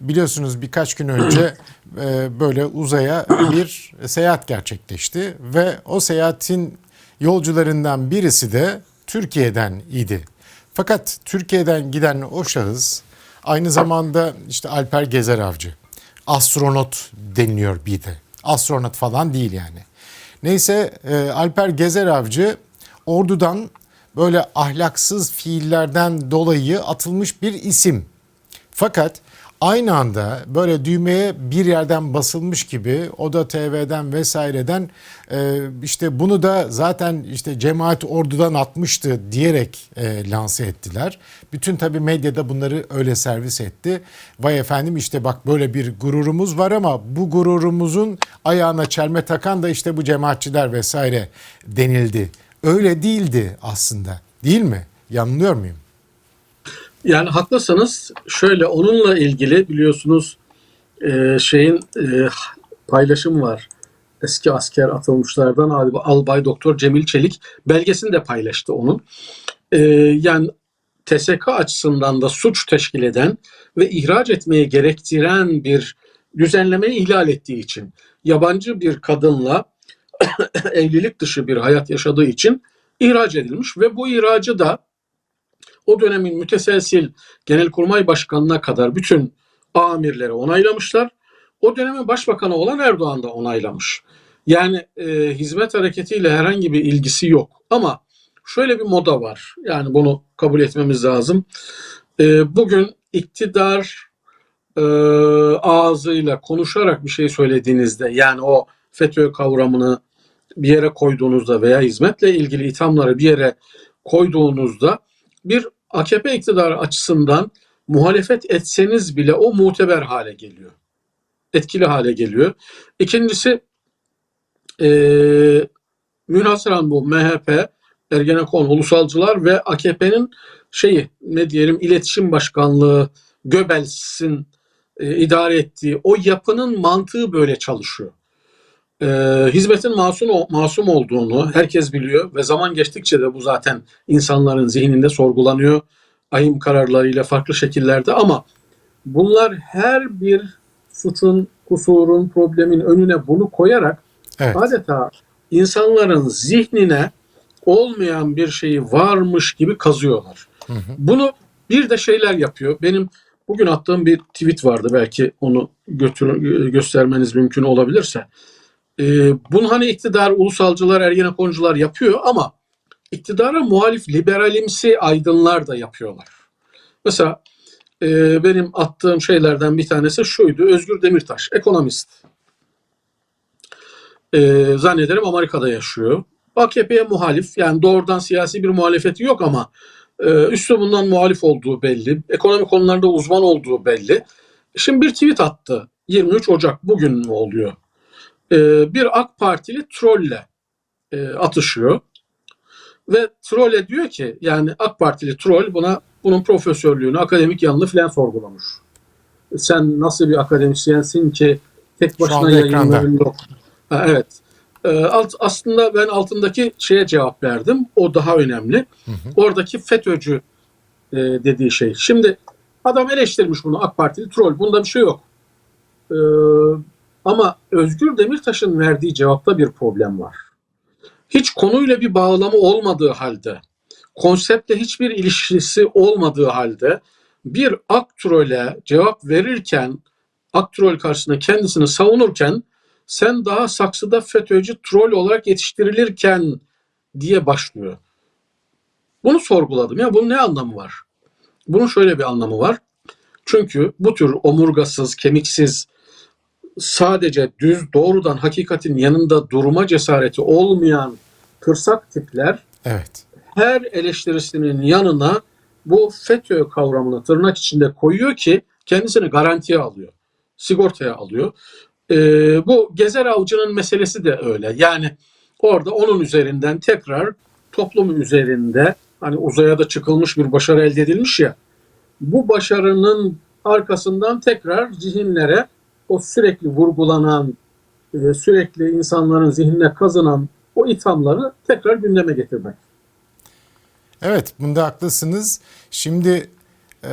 biliyorsunuz birkaç gün önce e, böyle uzaya bir seyahat gerçekleşti ve o seyahatin yolcularından birisi de Türkiye'den idi. Fakat Türkiye'den giden o şahıs aynı zamanda işte Alper Gezer Avcı. Astronot deniliyor bir de. Astronot falan değil yani. Neyse e, Alper Gezer Avcı ordudan böyle ahlaksız fiillerden dolayı atılmış bir isim. Fakat aynı anda böyle düğmeye bir yerden basılmış gibi o da TV'den vesaireden e, işte bunu da zaten işte cemaat ordudan atmıştı diyerek e, lanse ettiler. Bütün tabi medyada bunları öyle servis etti. Vay efendim işte bak böyle bir gururumuz var ama bu gururumuzun ayağına çelme takan da işte bu cemaatçiler vesaire denildi. Öyle değildi aslında değil mi? Yanılıyor muyum? Yani haklısınız. Şöyle onunla ilgili biliyorsunuz e, şeyin e, paylaşım var. Eski asker atılmışlardan Al- Albay Doktor Cemil Çelik belgesini de paylaştı onun. E, yani TSK açısından da suç teşkil eden ve ihraç etmeye gerektiren bir düzenlemeyi ihlal ettiği için yabancı bir kadınla evlilik dışı bir hayat yaşadığı için ihraç edilmiş ve bu ihracı da o dönemin müteselsil genelkurmay başkanına kadar bütün amirleri onaylamışlar. O dönemin başbakanı olan Erdoğan da onaylamış. Yani e, hizmet hareketiyle herhangi bir ilgisi yok. Ama şöyle bir moda var. Yani bunu kabul etmemiz lazım. E, bugün iktidar e, ağzıyla konuşarak bir şey söylediğinizde yani o FETÖ kavramını bir yere koyduğunuzda veya hizmetle ilgili ithamları bir yere koyduğunuzda bir AKP iktidarı açısından muhalefet etseniz bile o muteber hale geliyor. Etkili hale geliyor. İkincisi eee münhasıran bu MHP, Ergenekon, Ulusalcılar ve AKP'nin şeyi ne diyelim iletişim başkanlığı Göbels'in e, idare ettiği o yapının mantığı böyle çalışıyor. Ee, hizmetin masum, masum olduğunu herkes biliyor ve zaman geçtikçe de bu zaten insanların zihninde sorgulanıyor. Ahim kararlarıyla farklı şekillerde ama bunlar her bir suçun, kusurun, problemin önüne bunu koyarak Evet. adeta insanların zihnine olmayan bir şeyi varmış gibi kazıyorlar. Bunu bir de şeyler yapıyor. Benim bugün attığım bir tweet vardı belki onu götür, göstermeniz mümkün olabilirse. Ee, bunu hani iktidar, ulusalcılar, ergenekoncular yapıyor ama iktidara muhalif liberalimsi aydınlar da yapıyorlar. Mesela e, benim attığım şeylerden bir tanesi şuydu. Özgür Demirtaş, ekonomist. E, zannederim Amerika'da yaşıyor. AKP'ye muhalif, yani doğrudan siyasi bir muhalefeti yok ama e, üslubundan muhalif olduğu belli. Ekonomi konularında uzman olduğu belli. Şimdi bir tweet attı. 23 Ocak bugün mü oluyor? E, bir AK Partili trolle e, atışıyor. Ve trolle diyor ki yani AK Partili troll buna bunun profesörlüğünü, akademik yanını filan sorgulamış. Sen nasıl bir akademisyensin ki tek başına yayınların yok. Ha, evet. Ee, alt, aslında ben altındaki şeye cevap verdim. O daha önemli. Oradaki FETÖ'cü e, dediği şey. Şimdi adam eleştirmiş bunu AK Partili troll. Bunda bir şey yok. Ee, ama Özgür Demirtaş'ın verdiği cevapta bir problem var. Hiç konuyla bir bağlamı olmadığı halde, konseptle hiçbir ilişkisi olmadığı halde bir aktrole cevap verirken, aktrol karşısında kendisini savunurken sen daha saksıda FETÖ'cü troll olarak yetiştirilirken diye başlıyor. Bunu sorguladım. Ya bunun ne anlamı var? Bunun şöyle bir anlamı var. Çünkü bu tür omurgasız, kemiksiz, sadece düz doğrudan hakikatin yanında durma cesareti olmayan tırsak tipler Evet. her eleştirisinin yanına bu FETÖ kavramını tırnak içinde koyuyor ki kendisini garantiye alıyor. Sigortaya alıyor. Ee, bu Gezer Avcı'nın meselesi de öyle. Yani orada onun üzerinden tekrar toplum üzerinde hani uzaya da çıkılmış bir başarı elde edilmiş ya bu başarının arkasından tekrar zihinlere o sürekli vurgulanan, e, sürekli insanların zihnine kazınan o ithamları tekrar gündeme getirmek. Evet, bunda haklısınız. Şimdi e,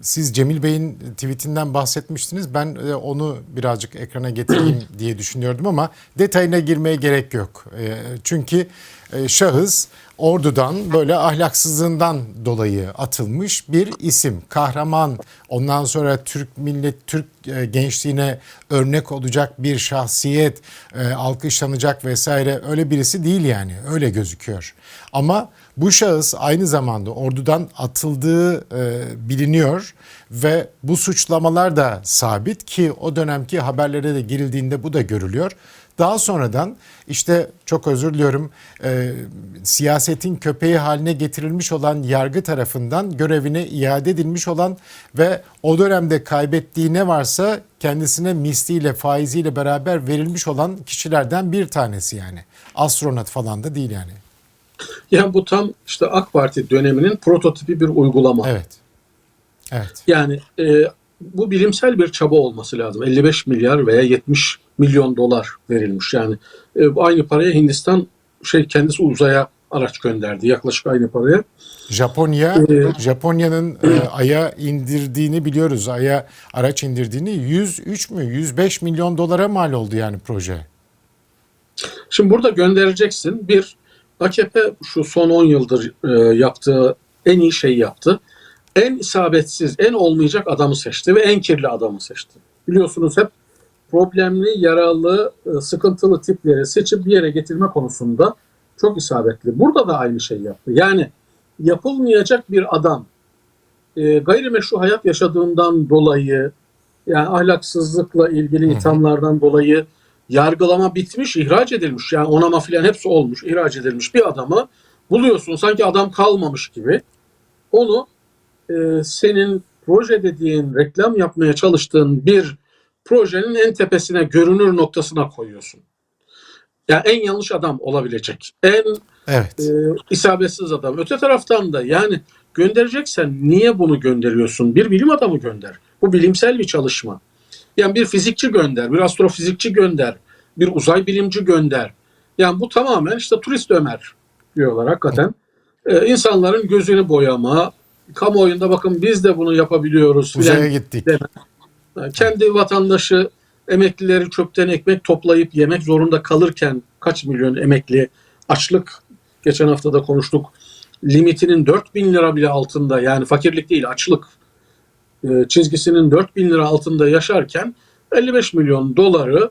siz Cemil Bey'in tweetinden bahsetmiştiniz. Ben e, onu birazcık ekrana getireyim diye düşünüyordum ama detayına girmeye gerek yok. E, çünkü e, şahıs ordudan böyle ahlaksızlığından dolayı atılmış bir isim. Kahraman ondan sonra Türk millet Türk e, gençliğine örnek olacak bir şahsiyet, e, alkışlanacak vesaire öyle birisi değil yani. Öyle gözüküyor. Ama bu şahıs aynı zamanda ordudan atıldığı e, biliniyor ve bu suçlamalar da sabit ki o dönemki haberlere de girildiğinde bu da görülüyor. Daha sonradan işte çok özür diliyorum e, siyasetin köpeği haline getirilmiş olan yargı tarafından görevine iade edilmiş olan ve o dönemde kaybettiği ne varsa kendisine misliyle faiziyle beraber verilmiş olan kişilerden bir tanesi yani. Astronot falan da değil yani. Yani bu tam işte AK Parti döneminin prototipi bir uygulama. Evet. Evet. Yani e, bu bilimsel bir çaba olması lazım. 55 milyar veya 70 milyon dolar verilmiş. Yani e, aynı paraya Hindistan şey kendisi uzaya araç gönderdi. Yaklaşık aynı paraya. Japonya Ee, Japonya'nın e, aya indirdiğini biliyoruz. Aya araç indirdiğini 103 mü 105 milyon dolara mal oldu yani proje. Şimdi burada göndereceksin. Bir, AKP şu son 10 yıldır e, yaptığı en iyi şeyi yaptı. En isabetsiz, en olmayacak adamı seçti ve en kirli adamı seçti. Biliyorsunuz hep problemli, yaralı, e, sıkıntılı tipleri seçip bir yere getirme konusunda çok isabetli. Burada da aynı şey yaptı. Yani yapılmayacak bir adam e, gayrimeşru hayat yaşadığından dolayı yani ahlaksızlıkla ilgili ithamlardan dolayı yargılama bitmiş, ihraç edilmiş. Yani onama filan hepsi olmuş, ihraç edilmiş bir adamı buluyorsun sanki adam kalmamış gibi. Onu e, senin proje dediğin, reklam yapmaya çalıştığın bir projenin en tepesine, görünür noktasına koyuyorsun. Yani en yanlış adam olabilecek. En Evet. e, isabetsiz adam. Öte taraftan da yani göndereceksen niye bunu gönderiyorsun? Bir bilim adamı gönder. Bu bilimsel bir çalışma. Yani bir fizikçi gönder, bir astrofizikçi gönder, bir uzay bilimci gönder. Yani bu tamamen işte turist Ömer diyorlar hakikaten. Ee, insanların gözünü boyama, kamuoyunda bakın biz de bunu yapabiliyoruz. Uzaya gittik. Yani Kendi vatandaşı emeklileri çöpten ekmek toplayıp yemek zorunda kalırken kaç milyon emekli açlık geçen hafta da konuştuk limitinin 4 bin lira bile altında yani fakirlik değil açlık e, çizgisinin 4 bin lira altında yaşarken 55 milyon doları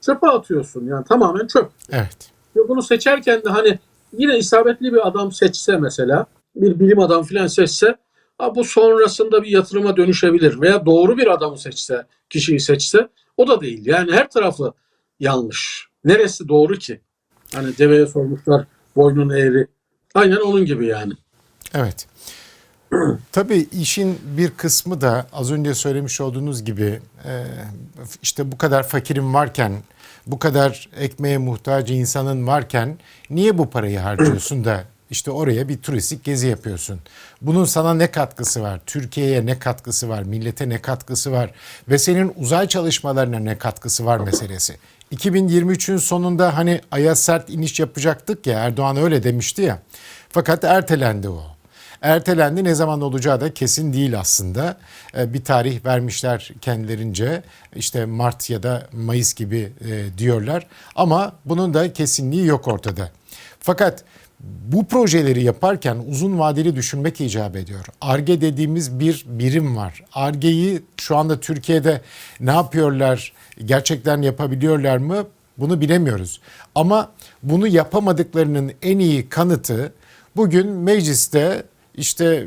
çöpe atıyorsun yani tamamen çöp. Evet. Ve bunu seçerken de hani yine isabetli bir adam seçse mesela bir bilim adam filan seçse ha bu sonrasında bir yatırıma dönüşebilir veya doğru bir adamı seçse kişiyi seçse o da değil. Yani her tarafı yanlış. Neresi doğru ki? Hani deveye sormuşlar boynun eğri. Aynen onun gibi yani. Evet. Tabii işin bir kısmı da az önce söylemiş olduğunuz gibi e, işte bu kadar fakirin varken, bu kadar ekmeğe muhtaç insanın varken niye bu parayı harcıyorsun da işte oraya bir turistik gezi yapıyorsun. Bunun sana ne katkısı var? Türkiye'ye ne katkısı var? Millete ne katkısı var? Ve senin uzay çalışmalarına ne katkısı var meselesi. 2023'ün sonunda hani aya sert iniş yapacaktık ya Erdoğan öyle demişti ya. Fakat ertelendi o. Ertelendi ne zaman olacağı da kesin değil aslında. Ee, Bir tarih vermişler kendilerince işte Mart ya da Mayıs gibi e, diyorlar. Ama bunun da kesinliği yok ortada. Fakat bu projeleri yaparken uzun vadeli düşünmek icap ediyor. ARGE dediğimiz bir birim var. ARGE'yi şu anda Türkiye'de ne yapıyorlar, gerçekten yapabiliyorlar mı bunu bilemiyoruz. Ama bunu yapamadıklarının en iyi kanıtı bugün mecliste işte e,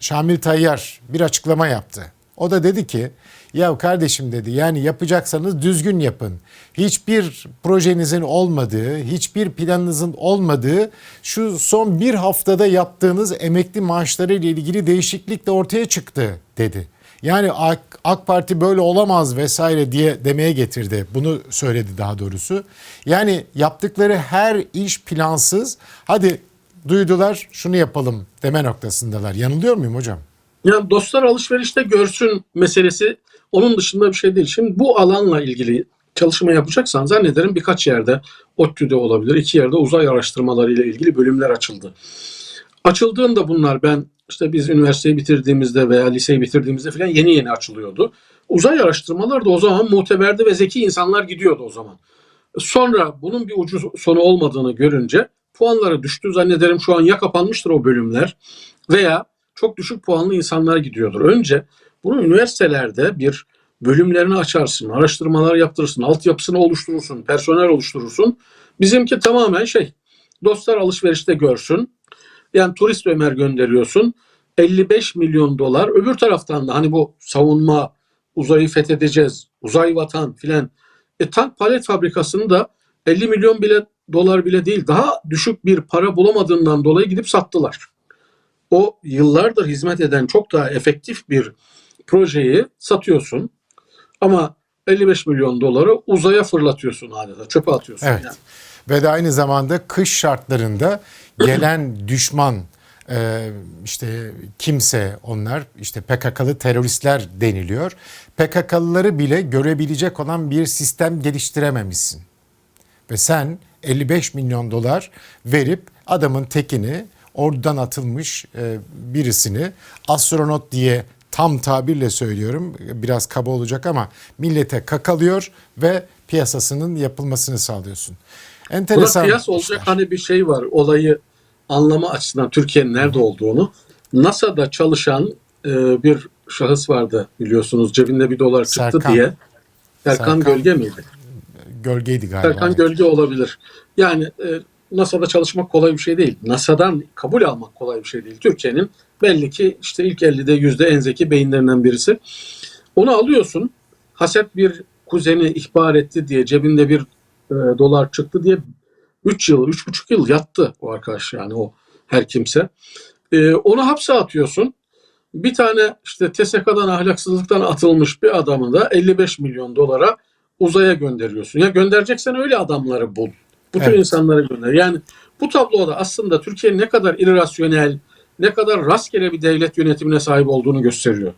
Şamil Tayyar bir açıklama yaptı. O da dedi ki ya kardeşim dedi yani yapacaksanız düzgün yapın. Hiçbir projenizin olmadığı, hiçbir planınızın olmadığı şu son bir haftada yaptığınız emekli maaşları ile ilgili değişiklik de ortaya çıktı dedi. Yani AK, AK Parti böyle olamaz vesaire diye demeye getirdi. Bunu söyledi daha doğrusu. Yani yaptıkları her iş plansız. Hadi duydular şunu yapalım deme noktasındalar. Yanılıyor muyum hocam? Yani dostlar alışverişte görsün meselesi onun dışında bir şey değil. Şimdi bu alanla ilgili çalışma yapacaksan zannederim birkaç yerde ODTÜ'de olabilir. iki yerde uzay araştırmaları ile ilgili bölümler açıldı. Açıldığında bunlar ben işte biz üniversiteyi bitirdiğimizde veya liseyi bitirdiğimizde falan yeni yeni açılıyordu. Uzay araştırmaları da o zaman muteberdi ve zeki insanlar gidiyordu o zaman. Sonra bunun bir ucu sonu olmadığını görünce puanları düştü. Zannederim şu an ya kapanmıştır o bölümler veya çok düşük puanlı insanlar gidiyordur. Önce bunu üniversitelerde bir bölümlerini açarsın, araştırmalar yaptırırsın, altyapısını oluşturursun, personel oluşturursun. Bizimki tamamen şey, dostlar alışverişte görsün. Yani turist Ömer gönderiyorsun. 55 milyon dolar. Öbür taraftan da hani bu savunma, uzayı fethedeceğiz, uzay vatan filan. E tank palet fabrikasını da 50 milyon bile dolar bile değil daha düşük bir para bulamadığından dolayı gidip sattılar. O yıllardır hizmet eden çok daha efektif bir projeyi satıyorsun. Ama 55 milyon doları uzaya fırlatıyorsun adeta. Çöpe atıyorsun. Evet. Yani. Ve de aynı zamanda kış şartlarında gelen düşman e, işte kimse onlar işte PKK'lı teröristler deniliyor. PKK'lıları bile görebilecek olan bir sistem geliştirememişsin. Ve sen 55 milyon dolar verip adamın tekini oradan atılmış e, birisini astronot diye tam tabirle söylüyorum biraz kaba olacak ama millete kakalıyor ve piyasasının yapılmasını sağlıyorsun. Buna Enteresan kıyas olacak işler. hani bir şey var. Olayı anlama açısından Türkiye'nin nerede olduğunu. NASA'da çalışan e, bir şahıs vardı biliyorsunuz. Cebinde bir dolar çıktı Serkan. diye. Serkan, Serkan. Gölge miydi? Gölgeydi galiba. Serkan evet. Gölge olabilir. Yani e, NASA'da çalışmak kolay bir şey değil. NASA'dan kabul almak kolay bir şey değil. Türkiye'nin belli ki işte ilk 50'de yüzde en zeki beyinlerinden birisi. Onu alıyorsun. Haset bir kuzeni ihbar etti diye cebinde bir e, dolar çıktı diye 3 yıl, 3,5 yıl yattı o arkadaş yani o her kimse. E, onu hapse atıyorsun. Bir tane işte TSK'dan ahlaksızlıktan atılmış bir adamı da 55 milyon dolara uzaya gönderiyorsun. Ya göndereceksen öyle adamları bul. Bu tür Evet. insanları gönder. Yani bu tabloda aslında Türkiye ne kadar irrasyonel, ne kadar rastgele bir devlet yönetimine sahip olduğunu gösteriyor.